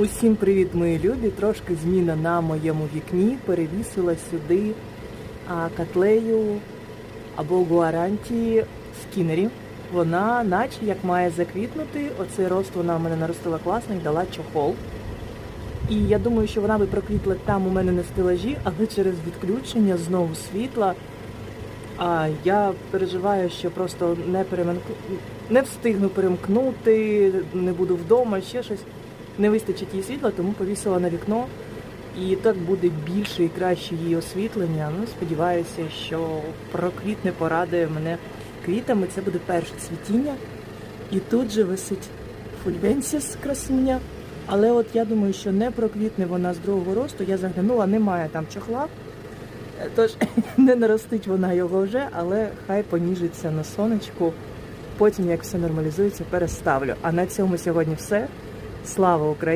Усім привіт, мої любі! Трошки зміна на моєму вікні. Перевісила сюди котлею або гуаранті скінері. Вона, наче як має заквітнути. Оцей рост вона в мене наростила класно і дала чохол. І я думаю, що вона би проквітла там у мене на стелажі, але через відключення знову світла. А я переживаю, що просто не переменку... не встигну перемкнути, не буду вдома, ще щось. Не вистачить їй світла, тому повісила на вікно. І так буде більше і краще її освітлення. Ну, сподіваюся, що проквітне порадує мене квітами. Це буде перше цвітіння. І тут же висить фульвенсіс красуня. Але от я думаю, що не проквітне вона з другого росту. Я заглянула, немає там чохла. Тож не наростить вона його вже, але хай поніжиться на сонечку. Потім, як все нормалізується, переставлю. А на цьому сьогодні все. Слава Україні!